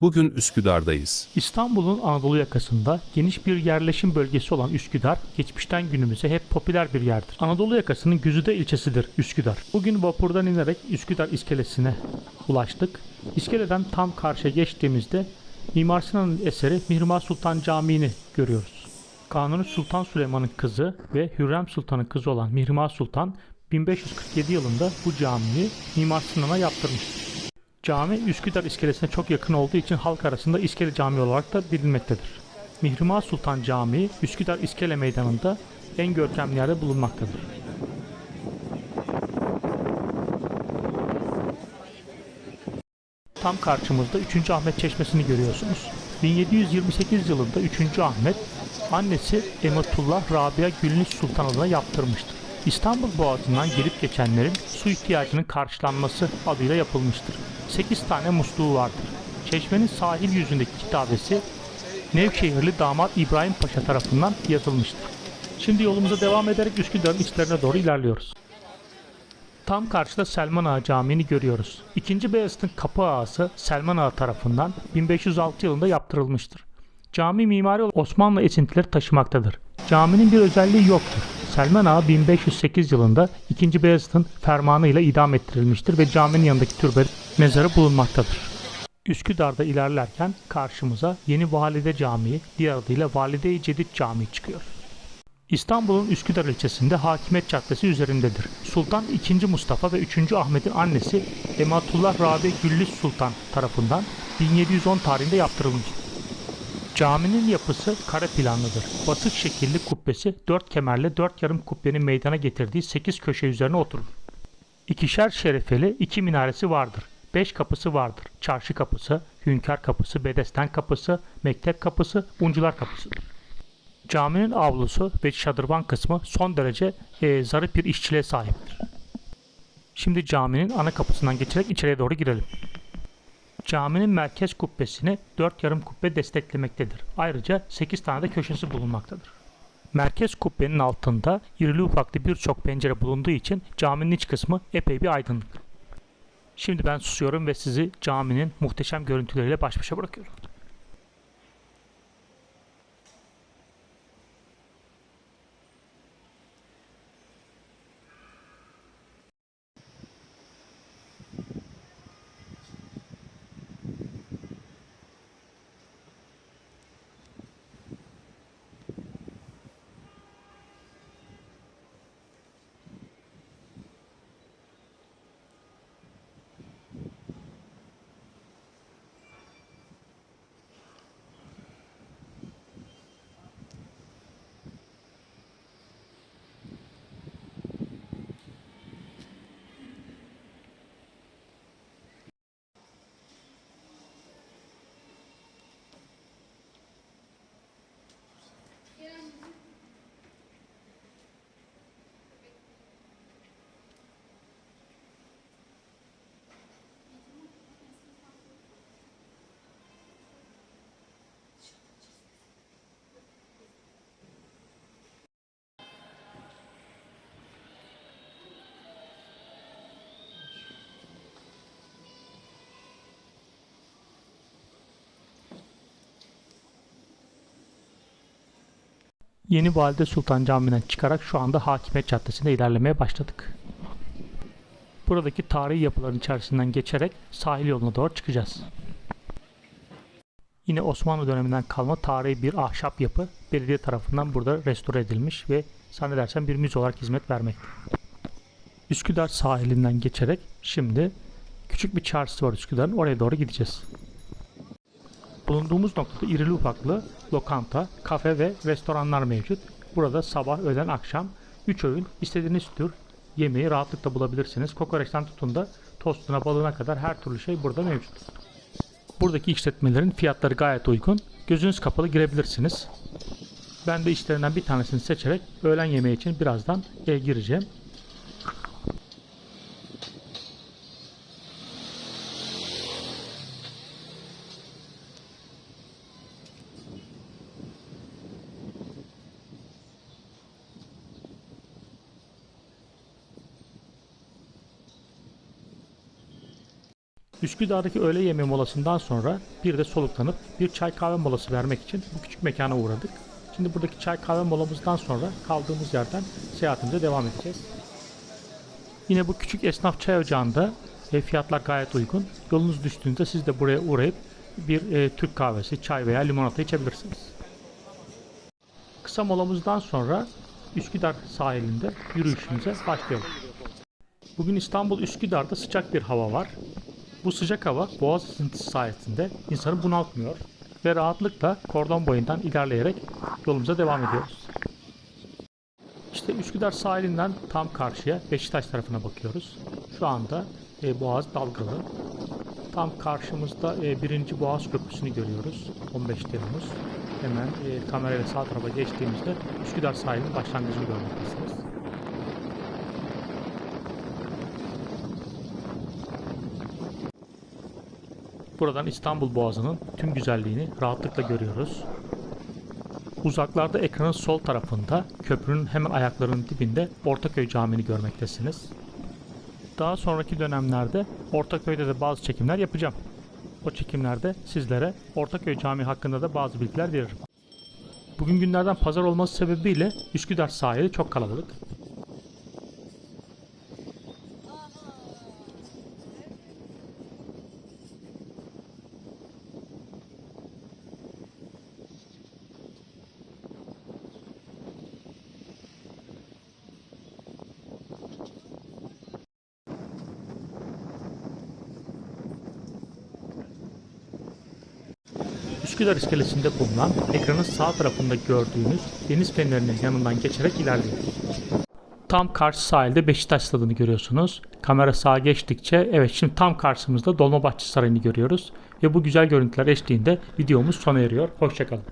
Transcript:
Bugün Üsküdar'dayız. İstanbul'un Anadolu yakasında geniş bir yerleşim bölgesi olan Üsküdar, geçmişten günümüze hep popüler bir yerdir. Anadolu yakasının güzide ilçesidir Üsküdar. Bugün vapurdan inerek Üsküdar iskelesine ulaştık. İskeleden tam karşıya geçtiğimizde Mimar Sinan'ın eseri Mihrimah Sultan Camii'ni görüyoruz. Kanuni Sultan Süleyman'ın kızı ve Hürrem Sultan'ın kızı olan Mihrimah Sultan 1547 yılında bu camiyi Mimar Sinan'a yaptırmıştır. Cami Üsküdar iskelesine çok yakın olduğu için halk arasında İskele Camii olarak da bilinmektedir. Mihrimah Sultan Camii Üsküdar İskele Meydanı'nda en görkemli yerde bulunmaktadır. Tam karşımızda 3. Ahmet Çeşmesi'ni görüyorsunuz. 1728 yılında 3. Ahmet annesi Emetullah Rabia Gülniş Sultan adına yaptırmıştır. İstanbul Boğazı'ndan gelip geçenlerin su ihtiyacının karşılanması adıyla yapılmıştır. 8 tane musluğu vardır. Çeşmenin sahil yüzündeki kitabesi Nevşehirli damat İbrahim Paşa tarafından yazılmıştır. Şimdi yolumuza devam ederek Üsküdar'ın içlerine doğru ilerliyoruz. Tam karşıda Selman Ağa Camii'ni görüyoruz. İkinci Beyazıt'ın kapı ağası Selman Ağa tarafından 1506 yılında yaptırılmıştır. Cami mimari Osmanlı esintileri taşımaktadır. Caminin bir özelliği yoktur. Selman Ağa 1508 yılında 2. Beyazıt'ın fermanıyla idam ettirilmiştir ve caminin yanındaki türbe mezarı bulunmaktadır. Üsküdar'da ilerlerken karşımıza Yeni Valide Camii, diğer adıyla Valide-i Cedid Camii çıkıyor. İstanbul'un Üsküdar ilçesinde Hakimiyet Caddesi üzerindedir. Sultan II. Mustafa ve 3. Ahmet'in annesi Ematullah Rabi Güllüs Sultan tarafından 1710 tarihinde yaptırılmıştır. Caminin yapısı kare planlıdır. Basık şekilli kubbesi dört kemerle dört yarım kubbenin meydana getirdiği 8 köşe üzerine oturur. İkişer şerefeli iki minaresi vardır. Beş kapısı vardır. Çarşı kapısı, Hünkar kapısı, Bedesten kapısı, Mektep kapısı, Uncular kapısıdır. Caminin avlusu ve şadırvan kısmı son derece e, zarif bir işçiliğe sahiptir. Şimdi caminin ana kapısından geçerek içeriye doğru girelim. Caminin merkez kubbesini 4 yarım kubbe desteklemektedir. Ayrıca 8 tane de köşesi bulunmaktadır. Merkez kubbenin altında irili ufaklı birçok pencere bulunduğu için caminin iç kısmı epey bir aydınlık. Şimdi ben susuyorum ve sizi caminin muhteşem görüntüleriyle baş başa bırakıyorum. Yeni Valide Sultan Camii'nden çıkarak şu anda Hakimiyet Caddesi'nde ilerlemeye başladık. Buradaki tarihi yapıların içerisinden geçerek sahil yoluna doğru çıkacağız. Yine Osmanlı döneminden kalma tarihi bir ahşap yapı belediye tarafından burada restore edilmiş ve zannedersem bir müze olarak hizmet vermekte. Üsküdar sahilinden geçerek şimdi küçük bir çarşısı var Üsküdar'ın oraya doğru gideceğiz. Bulunduğumuz noktada irili ufaklı lokanta, kafe ve restoranlar mevcut. Burada sabah, öğlen, akşam 3 öğün istediğiniz tür yemeği rahatlıkla bulabilirsiniz. Kokoreçten tutun da tostuna, balığına kadar her türlü şey burada mevcut. Buradaki işletmelerin fiyatları gayet uygun. Gözünüz kapalı girebilirsiniz. Ben de işlerinden bir tanesini seçerek öğlen yemeği için birazdan e, gireceğim. Üsküdar'daki öğle yemeği molasından sonra bir de soluklanıp bir çay kahve molası vermek için bu küçük mekana uğradık. Şimdi buradaki çay kahve molamızdan sonra kaldığımız yerden seyahatimize devam edeceğiz. Yine bu küçük esnaf çay ocağında e, fiyatlar gayet uygun. Yolunuz düştüğünde siz de buraya uğrayıp bir e, Türk kahvesi, çay veya limonata içebilirsiniz. Kısa molamızdan sonra Üsküdar sahilinde yürüyüşümüze başlayalım. Bugün İstanbul Üsküdar'da sıcak bir hava var. Bu sıcak hava boğaz ısıntısı sayesinde insanı bunaltmıyor ve rahatlıkla kordon boyundan ilerleyerek yolumuza devam ediyoruz. İşte Üsküdar sahilinden tam karşıya Beşiktaş tarafına bakıyoruz. Şu anda e, boğaz dalgalı. Tam karşımızda e, birinci Boğaz Köprüsü'nü görüyoruz. 15 Temmuz. Hemen e, kamerayla sağ tarafa geçtiğimizde Üsküdar sahilinin başlangıcını görmektesiniz. Buradan İstanbul Boğazı'nın tüm güzelliğini rahatlıkla görüyoruz. Uzaklarda ekranın sol tarafında köprünün hemen ayaklarının dibinde Ortaköy Camii'ni görmektesiniz. Daha sonraki dönemlerde Ortaköy'de de bazı çekimler yapacağım. O çekimlerde sizlere Ortaköy Camii hakkında da bazı bilgiler veririm. Bugün günlerden pazar olması sebebiyle Üsküdar sahili çok kalabalık. Üsküdar iskelesinde bulunan ekranın sağ tarafında gördüğünüz deniz fenerinin yanından geçerek ilerliyoruz. Tam karşı sahilde Beşiktaş stadını görüyorsunuz. Kamera sağa geçtikçe evet şimdi tam karşımızda Dolmabahçe Sarayı'nı görüyoruz. Ve bu güzel görüntüler eşliğinde videomuz sona eriyor. Hoşçakalın.